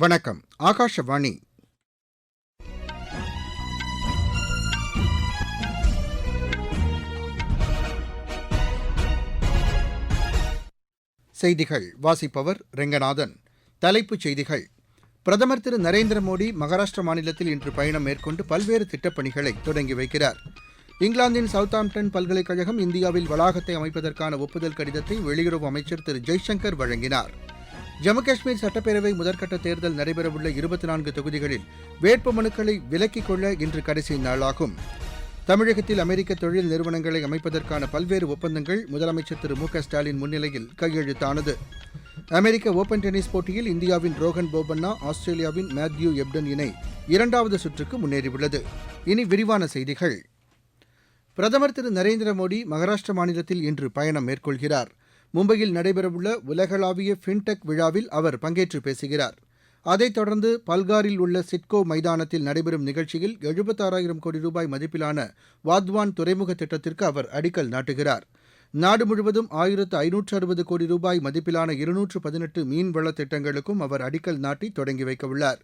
வணக்கம். ஆகாஷவாணி. செய்திகள். வாசிப்பவர் ரெங்கநாதன். தலைப்புச் செய்திகள். பிரதமர் திரு நரேந்திர மோடி மகாராஷ்டிர மாநிலத்தில் இன்று பயணம் மேற்கொண்டு பல்வேறு திட்டப்பணிகளை தொடங்கி வைக்கிறார். இங்கிலாந்தின் சவுத்தாம்ப்டன் பல்கலைக்கழகம் இந்தியாவில் வளாகத்தை அமைப்பதற்கான ஒப்புதல் கடிதத்தை வெளியுறவு அமைச்சர் திரு ஜெய்சங்கர் வழங்கினார். ஜம்மு காஷ்மீர் சட்டப்பேரவை முதற்கட்ட தேர்தல் நடைபெறவுள்ள இருபத்தி நான்கு தொகுதிகளில் வேட்பு மனுக்களை விலக்கிக் கொள்ள இன்று கடைசி நாளாகும். தமிழகத்தில் அமெரிக்க தொழில் நிறுவனங்களை அமைப்பதற்கான பல்வேறு ஒப்பந்தங்கள் முதலமைச்சர் திரு மு க ஸ்டாலின் முன்னிலையில் கையெழுத்தானது. அமெரிக்க ஓபன் டென்னிஸ் போட்டியில் இந்தியாவின் ரோகன் போபண்ணா ஆஸ்திரேலியாவின் மேத்யூ எப்டன் இணை இரண்டாவது சுற்றுக்கு முன்னேறியுள்ளது. இனி விரிவான செய்திகள். பிரதமர் திரு நரேந்திர மோடி மகாராஷ்டிர மாநிலத்தில் இன்று பயணம் மேற்கொள்கிறார். மும்பையில் நடைபெறவுள்ள உலகளாவிய ஃபின்டெக் விழாவில் அவர் பங்கேற்று பேசுகிறார். அதைத் தொடர்ந்து பல்காரில் உள்ள சிட்கோ மைதானத்தில் நடைபெறும் நிகழ்ச்சியில் எழுபத்தாறாயிரம் கோடி ரூபாய் மதிப்பிலான வாத்வான் துறைமுக திட்டத்திற்கு அவர் அடிக்கல் நாட்டுகிறார். நாடு முழுவதும் ஆயிரத்து ஐநூற்று அறுபது கோடி ரூபாய் மதிப்பிலான இருநூற்று பதினெட்டு மீன்வள திட்டங்களுக்கும் அவர் அடிக்கல் நாட்டி தொடங்கி வைக்கவுள்ளார்.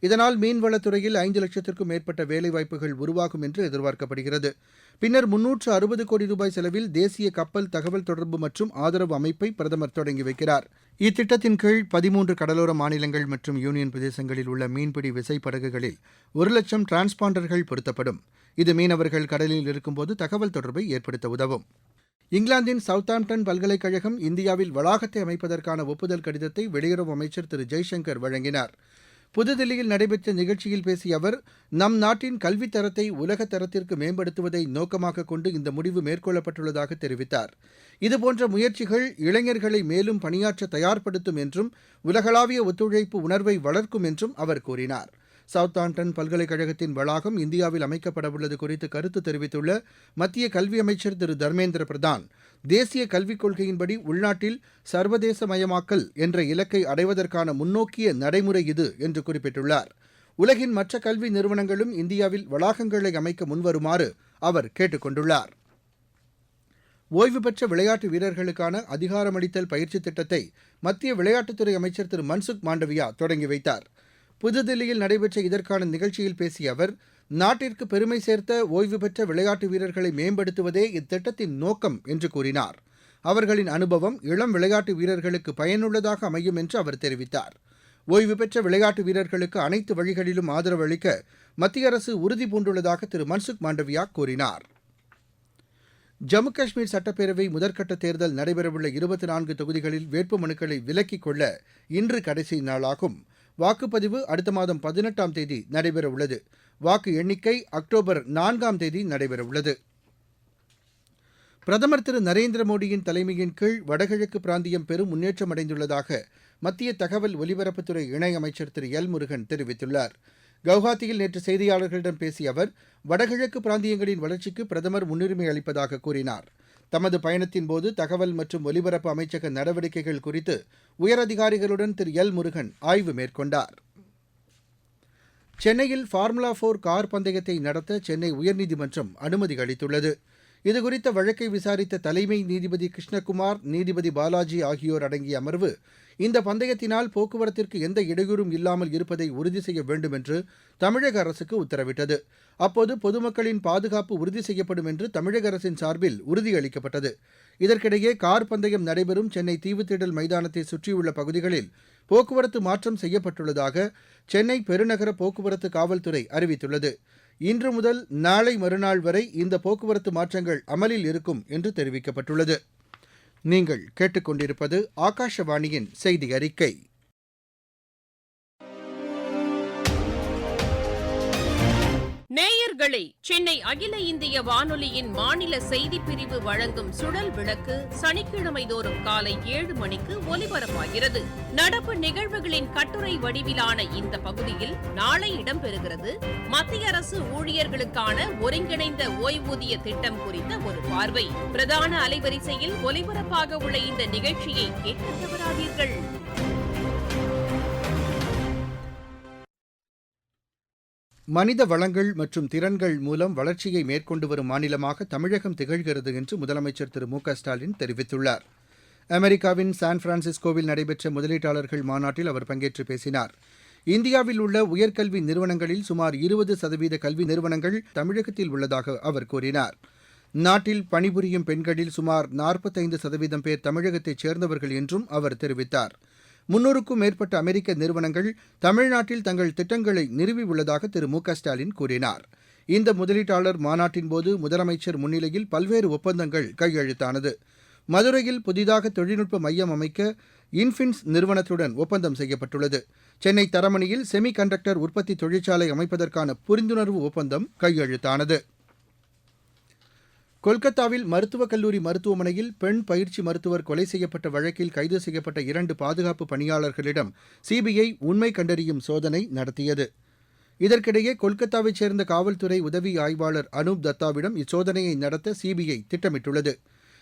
இதனால் மீன்வளத்துறையில் ஐந்து லட்சத்திற்கும் மேற்பட்ட வேலைவாய்ப்புகள் உருவாகும் என்று எதிர்பார்க்கப்படுகிறது. பின்னர் முன்னூற்று அறுபது கோடி ரூபாய் செலவில் தேசிய கப்பல் தகவல் தொடர்பு மற்றும் ஆதரவு அமைப்பை பிரதமர் தொடங்கி வைக்கிறார். இத்திட்டத்தின் கீழ் பதிமூன்று கடலோர மாநிலங்கள் மற்றும் யூனியன் பிரதேசங்களில் உள்ள மீன்பிடி விசைப்படகுகளில் ஒரு லட்சம் டிரான்ஸ்பாண்டர்கள் பொருத்தப்படும். இது மீனவர்கள் கடலில் இருக்கும்போது தகவல் தொடர்பை ஏற்படுத்த உதவும். இங்கிலாந்தின் சவுத்தாம்டன் பல்கலைக்கழகம் இந்தியாவில் வளாகத்தை அமைப்பதற்கான ஒப்புதல் கடிதத்தை வெளியுறவு அமைச்சர் திரு ஜெய்சங்கர் வழங்கினார். புதுதில்லியில் நடைபெற்ற நிகழ்ச்சியில் பேசிய அவர் நம் நாட்டின் கல்வித் தரத்தை உலக தரத்திற்கு மேம்படுத்துவதை நோக்கமாக கொண்டு இந்த முடிவு மேற்கொள்ளப்பட்டுள்ளதாக தெரிவித்தார். இதுபோன்ற முயற்சிகள் இளைஞர்களை மேலும் பணியாற்ற தயார்படுத்தும் என்றும் உலகளாவிய ஒத்துழைப்பு உணர்வை வளர்க்கும் என்றும் அவர் கூறினார். சவுத்தாம்ப்டன் பல்கலைக்கழகத்தின் வளாகம் இந்தியாவில் அமைக்கப்படவுள்ளது குறித்து கருத்து தெரிவித்துள்ள மத்திய கல்வி அமைச்சர் திரு தர்மேந்திர பிரதான் தேசிய கல்விக் கொள்கையின்படி உள்நாட்டில் சர்வதேசமயமாக்கல் என்ற இலக்கை அடைவதற்கான முன்னோக்கிய நடைமுறை இது என்று குறிப்பிட்டுள்ளார். உலகின் மற்ற கல்வி நிறுவனங்களும் இந்தியாவில் வளாகங்களை அமைக்க முன்வருமாறு அவர் கேட்டுக் கொண்டுள்ளார் ஓய்வு பெற்ற விளையாட்டு வீரர்களுக்கான அதிகாரமளித்தல் பயிற்சி திட்டத்தை மத்திய விளையாட்டுத்துறை அமைச்சர் திரு மன்சுக் மாண்டவியா தொடங்கி வைத்தார். புதுதில்லியில் நடைபெற்ற இதற்கான நிகழ்ச்சியில் பேசிய அவர் நாட்டிற்கு பெருமை சேர்த்த ஓய்வு பெற்ற விளையாட்டு வீரர்களை மேம்படுத்துவதே இத்திட்டத்தின் நோக்கம் என்று கூறினார். அவர்களின் அனுபவம் இளம் விளையாட்டு வீரர்களுக்கு பயனுள்ளதாக அமையும் என்று அவர் தெரிவித்தார். ஓய்வு பெற்ற விளையாட்டு வீரர்களுக்கு அனைத்து வழிகளிலும் ஆதரவு அளிக்க மத்திய அரசு உறுதி பூண்டுள்ளதாக திரு மன்சுக் மாண்டவியா கூறினார். ஜம்மு காஷ்மீர் சட்டப்பேரவை முதற்கட்ட தேர்தல் நடைபெறவுள்ள இருபத்தி நான்கு தொகுதிகளில் வேட்புமனுக்களை விலக்கிக் கொள்ள இன்று கடைசி நாளாகும். வாக்குப்பதிவு அடுத்த மாதம் பதினெட்டாம் தேதி நடைபெறவுள்ளது. வாக்கு எண்ணிக்கை அக்டோபர் நான்காம் தேதி நடைபெறவுள்ளது. பிரதமர் திரு நரேந்திர மோடியின் தலைமையின் கீழ் வடகிழக்கு பிராந்தியம் பெரும் முன்னேற்றம் அடைந்துள்ளதாக மத்திய தகவல் ஒலிபரப்புத்துறை இணையமைச்சர் திரு எல் முருகன் தெரிவித்துள்ளார். கவுஹாத்தியில் நேற்று செய்தியாளர்களிடம் பேசிய அவர் வடகிழக்கு பிராந்தியங்களின் வளர்ச்சிக்கு பிரதமர் முன்னுரிமை அளிப்பதாக கூறினார். தமது பயணத்தின் போது தகவல் மற்றும் ஒலிபரப்பு அமைச்சக நடவடிக்கைகள் குறித்து உயரதிகாரிகளுடன் திரு எல் முருகன் ஆய்வு மேற்கொண்டார். சென்னையில் ஃபார்முலா ஃபோர் கார் பந்தயத்தை நடத்த சென்னை உயர்நீதிமன்றம் அனுமதி அளித்துள்ளது. இதுகுறித்த வழக்கை விசாரித்த தலைமை நீதிபதி கிருஷ்ணகுமார் நீதிபதி பாலாஜி ஆகியோர் அடங்கிய அமர்வு இந்த பந்தயத்தினால் போக்குவரத்திற்கு எந்த இடையூறும் இல்லாமல் இருப்பதை உறுதி செய்ய வேண்டும் என்று தமிழக அரசுக்கு உத்தரவிட்டது. அப்போது பொதுமக்களின் பாதுகாப்பு உறுதி செய்யப்படும் என்று தமிழக அரசின் சார்பில் உறுதியளிக்கப்பட்டது. இதற்கிடையே கார் பந்தயம் நடைபெறும் சென்னை தீவுத்திடல் மைதானத்தை சுற்றியுள்ள பகுதிகளில் போக்குவரத்து மாற்றம் செய்யப்பட்டுள்ளதாக சென்னை பெருநகர போக்குவரத்து காவல்துறை அறிவித்துள்ளது. இன்று முதல் நாளை மறுநாள் வரை இந்த போக்குவரத்து மாற்றங்கள் அமலில் இருக்கும் என்று தெரிவிக்கப்பட்டுள்ளது. நீங்கள் கேட்டுக்கொண்டிருப்பது ஆகாஷவாணியின் செய்தி அறிக்கை. நேயர்களே சென்னை அகில இந்திய வானொலியின் மாநில செய்திப் பிரிவு வழங்கும் சுழல் விளக்கு சனிக்கிழமை தோறும் காலை ஏழு மணிக்கு ஒலிபரப்பாகிறது. நடப்பு நிகழ்வுகளின் கட்டுரை வடிவிலான இந்த பகுதியில் நாளை இடம்பெறுகிறது. மத்திய அரசு ஊழியர்களுக்கான ஒருங்கிணைந்த ஓய்வூதிய திட்டம் குறித்த ஒரு பார்வை. பிரதான அலைவரிசையில் ஒலிபரப்பாக உள்ள இந்த நிகழ்ச்சியை கேட்க தவறாதீர்கள் மனித வளங்கள் மற்றும் திறன்கள் மூலம் வளர்ச்சியை மேற்கொண்டு வரும் மாநிலமாக தமிழகம் திகழ்கிறது என்று முதலமைச்சர் திரு மு க ஸ்டாலின் தெரிவித்துள்ளார். அமெரிக்காவின் சான் பிரான்சிஸ்கோவில் நடைபெற்ற முதலீட்டாளர்கள் மாநாட்டில் அவர் பங்கேற்று பேசினார். இந்தியாவில் உள்ள உயர்கல்வி நிறுவனங்களில் சுமார் இருபது சதவீத கல்வி நிறுவனங்கள் தமிழகத்தில் உள்ளதாக அவர் கூறினார். நாட்டில் பணிபுரியும் பெண்களில் சுமார் நாற்பத்தைந்து சதவீதம் பேர் தமிழகத்தைச் சேர்ந்தவர்கள் என்றும் அவர் தெரிவித்தார். முன்னூறுக்கும் மேற்பட்ட அமெரிக்க நிறுவனங்கள் தமிழ்நாட்டில் தங்கள் திட்டங்களை நிறுவியுள்ளதாக திரு மு க ஸ்டாலின் கூறினார். இந்த முதலீட்டாளர் மாநாட்டின்போது முதலமைச்சர் முன்னிலையில் பல்வேறு ஒப்பந்தங்கள் கையெழுத்தானது. மதுரையில் புதிதாக தொழில்நுட்ப மையம் அமைக்க இன்ஃபின்ஸ் நிறுவனத்துடன் ஒப்பந்தம் செய்யப்பட்டுள்ளது. சென்னை தரமணியில் செமி கண்டக்டர் உற்பத்தி தொழிற்சாலை அமைப்பதற்கான புரிந்துணர்வு ஒப்பந்தம் கையெழுத்தானது. கொல்கத்தாவில் மருத்துவக் கல்லூரி மருத்துவமனையில் பெண் பயிற்சி மருத்துவர் கொலை செய்யப்பட்ட வழக்கில் கைது செய்யப்பட்ட இரண்டு பாதுகாப்பு பணியாளர்களிடம் சிபிஐ உண்மை கண்டறியும் சோதனை நடத்தியது. இதற்கிடையே கொல்கத்தாவைச் சேர்ந்த காவல்துறை உதவி ஆய்வாளர் அனூப் தத்தாவிடம் இச்சோதனையை நடத்த சிபிஐ திட்டமிட்டுள்ளது.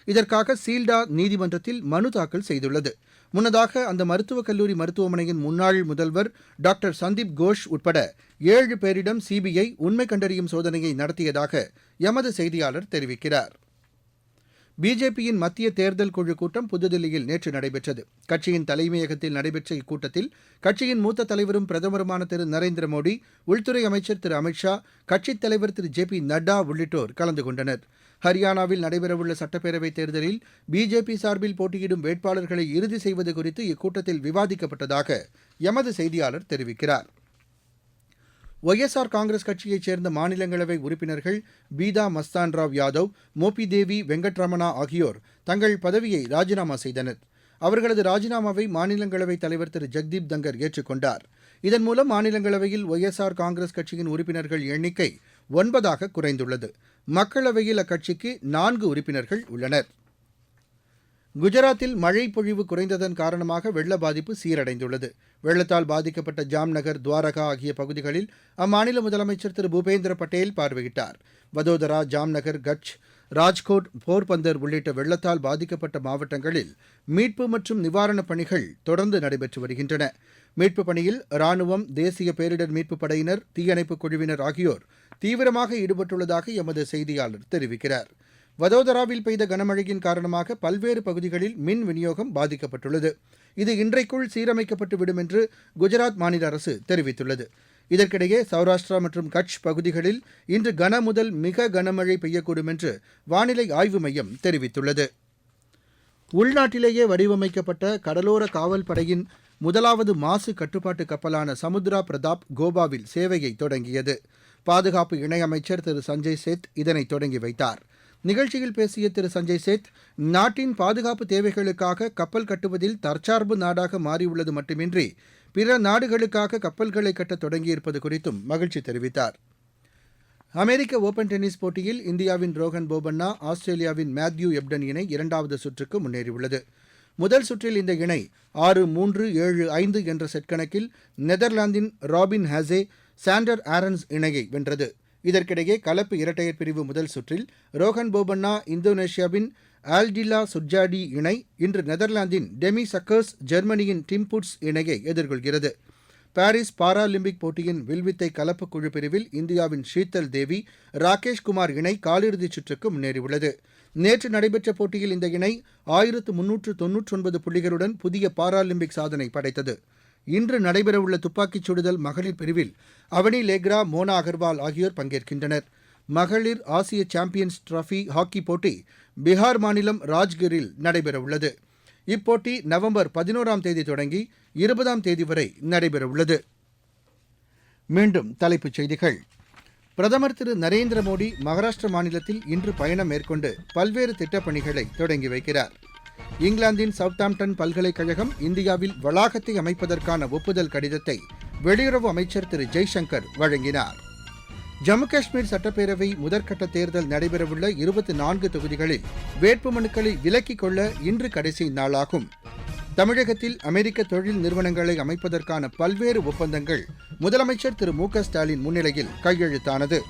இதற்காக சீல்டா நீதிமன்றத்தில் மனு தாக்கல் செய்துள்ளது. முன்னதாக அந்த மருத்துவக் கல்லூரி மருத்துவமனையின் முன்னாள் முதல்வர் டாக்டர் சந்தீப் கோஷ் உட்பட ஏழு பேரிடம் சிபிஐ உண்மை கண்டறியும் சோதனையை நடத்தியதாக எமது செய்தியாளர் தெரிவிக்கிறார். பிஜேபியின் மத்திய தேர்தல் குழு கூட்டம் புதுதில்லியில் நேற்று நடைபெற்றது. கட்சியின் தலைமையகத்தில் நடைபெற்ற இக்கூட்டத்தில் கட்சியின் மூத்த தலைவரும் பிரதமருமான திரு நரேந்திர மோடி உள்துறை அமைச்சர் திரு அமித் ஷா கட்சித் தலைவர் திரு ஜே பி நட்டா உள்ளிட்டோர் கலந்து கொண்டனர். ஹரியானாவில் நடைபெறவுள்ள சட்டப்பேரவைத் தேர்தலில் பிஜேபி சார்பில் போட்டியிடும் வேட்பாளர்களை இறுதி செய்வது குறித்து இக்கூட்டத்தில் விவாதிக்கப்பட்டதாக எமது செய்தியாளர் தெரிவிக்கிறார். ஒய்எஸ்ஆர் காங்கிரஸ் கட்சியைச் சேர்ந்த மாநிலங்களவை உறுப்பினர்கள் பீதா மஸ்தான் ராவ் யாதவ் மோபி தேவி வெங்கட்ரமணா ஆகியோர் தங்கள் பதவியை ராஜினாமா செய்தனர். அவர்களது ராஜினாமாவை மாநிலங்களவைத் தலைவர் திரு. ஜெக்தீப் தங்கர் ஏற்றுக்கொண்டார் இதன் மூலம் மாநிலங்களவையில் ஒய்எஸ்ஆர் காங்கிரஸ் கட்சியின் உறுப்பினர்கள் எண்ணிக்கை ஒன்பதாக குறைந்துள்ளது. மக்களவையில் அக்கட்சிக்கு நான்கு உறுப்பினர்கள் உள்ளனர். குஜராத்தில் மழை பொழிவு குறைந்ததன் காரணமாக வெள்ள பாதிப்பு சீரடைந்துள்ளது. வெள்ளத்தால் பாதிக்கப்பட்ட ஜாம்நகர் துவாரகா ஆகிய பகுதிகளில் அம்மாநில முதலமைச்சர் திரு பூபேந்திர பட்டேல் பார்வையிட்டார். வதோதரா ஜாம்நகர் கட்ச் ராஜ்கோட் போர்பந்தர் உள்ளிட்ட வெள்ளத்தால் பாதிக்கப்பட்ட மாவட்டங்களில் மீட்பு மற்றும் நிவாரணப் பணிகள் தொடர்ந்து நடைபெற்று வருகின்றன. மீட்புப் பணியில் ராணுவம் தேசிய பேரிடர் மீட்புப் படையினர் தீயணைப்புக் குழுவினர் ஆகியோர் தீவிரமாக ஈடுபட்டுள்ளதாக எமது செய்தியாளர் தெரிவிக்கிறார். வதோதராவில் பெய்த கனமழையின் காரணமாக பல்வேறு பகுதிகளில் மின் விநியோகம் பாதிக்கப்பட்டுள்ளது. இது இன்றைக்குள் சீரமைக்கப்பட்டு விடும் என்று குஜராத் மாநில அரசு தெரிவித்துள்ளது. இதற்கிடையே சௌராஷ்டிரா மற்றும் கட்ச் பகுதிகளில் இன்று கன முதல் மிக கனமழை பெய்யக்கூடும் என்று வானிலை ஆய்வு மையம் தெரிவித்துள்ளது. உள்நாட்டிலேயே வடிவமைக்கப்பட்ட கடலோர காவல் படையின் முதலாவது மாசு கட்டுப்பாட்டு கப்பலான சமுத்ரா பிரதாப் கோவாவில் சேவையை தொடங்கியது. பாதுகாப்பு இணையமைச்சர் திரு சஞ்சய் சேத் இதனை தொடங்கி வைத்தார். நிகழ்ச்சியில் பேசிய திரு சஞ்சய் சேத் நாட்டின் பாதுகாப்பு தேவைகளுக்காக கப்பல் கட்டுவதில் தற்சார்பு நாடாக மாறியுள்ளது மட்டுமின்றி பிற நாடுகளுக்காக கப்பல்களை கட்ட தொடங்கியிருப்பது குறித்தும் மகிழ்ச்சி தெரிவித்தார். அமெரிக்க ஓபன் டென்னிஸ் போட்டியில் இந்தியாவின் ரோஹன் போபண்ணா ஆஸ்திரேலியாவின் மேத்யூ எப்டன் இணை இரண்டாவது சுற்றுக்கு முன்னேறியுள்ளது. முதல் சுற்றில் இந்த இணை ஆறு மூன்று ஏழு ஐந்து என்ற செட் கணக்கில் நெதர்லாந்தின் ராபின் ஹாசே சாண்டர் ஆரன்ஸ் இணையை வென்றது. இதற்கிடையே கலப்பு இரட்டையர் பிரிவு முதல் சுற்றில் ரோஹன் போபண்ணா இந்தோனேஷியாவின் ஆல்டிலா சுட்ஜாடி இணை இன்று நெதர்லாந்தின் டெமி சக்கர்ஸ் ஜெர்மனியின் டிம்புட்ஸ் இணையை எதிர்கொள்கிறது. பாரிஸ் பாராலிம்பிக் போட்டியின் வில்வித்தை கலப்பு குழு பிரிவில் இந்தியாவின் ஷீத்தல் தேவி ராகேஷ் குமார் இணை காலிறுதிச் சுற்றுக்கு முன்னேறியுள்ளது. நேற்று நடைபெற்ற போட்டியில் இந்த இணை ஆயிரத்து முன்னூற்று தொன்னூற்றொன்பது புள்ளிகளுடன் புதிய பாராலிம்பிக் சாதனை படைத்தது. இன்று நடைபெறவுள்ள துப்பாக்கிச் சுடுதல் மகளிர் பிரிவில் அவனி லேக்ரா மோனா அகர்வால் ஆகியோர் பங்கேற்கின்றனர். மகளிர் ஆசிய சாம்பியன்ஸ் டிராஃபி ஹாக்கி போட்டி பீகார் மாநிலம் ராஜ்கிரில் நடைபெறவுள்ளது. இப்போட்டி நவம்பர் பதினோராம் தேதி தொடங்கி இருபதாம் தேதி வரை நடைபெறவுள்ளது. மீண்டும் தலைப்புச் செய்திகள். பிரதமர் திரு நரேந்திர மோடி மகாராஷ்டிர மாநிலத்தில் இன்று பயணம் மேற்கொண்டு பல்வேறு திட்டப்பணிகளை தொடங்கி வைக்கிறார். இங்கிலாந்தின் சவுத்தாம்டன் பல்கலைக்கழகம் இந்தியாவில் வளாகத்தை அமைப்பதற்கான ஒப்புதல் கடிதத்தை வெளியுறவு அமைச்சர் திரு ஜெய்சங்கர் வழங்கினார். ஜம்மு காஷ்மீர் சட்டப்பேரவை முதற்கட்ட தேர்தல் நடைபெறவுள்ள இருபத்தி நான்கு தொகுதிகளில் வேட்புமனுக்களை விலக்கிக் கொள்ள இன்று கடைசி நாளாகும். தமிழகத்தில் அமெரிக்க தொழில் நிறுவனங்களை அமைப்பதற்கான பல்வேறு ஒப்பந்தங்கள் முதலமைச்சர் திரு மு க ஸ்டாலின் முன்னிலையில் கையெழுத்தானது.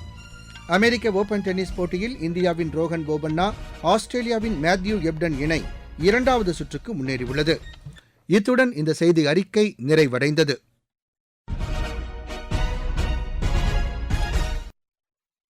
அமெரிக்க ஓபன் டென்னிஸ் போட்டியில் இந்தியாவின் ரோஹன் போபண்ணா ஆஸ்திரேலியாவின் மேத்யூ எப்டன் இணை இரண்டாவது சுற்றுக்கு முன்னேறியுள்ளது. இத்துடன் இந்த செய்தி அறிக்கை நிறைவடைந்தது.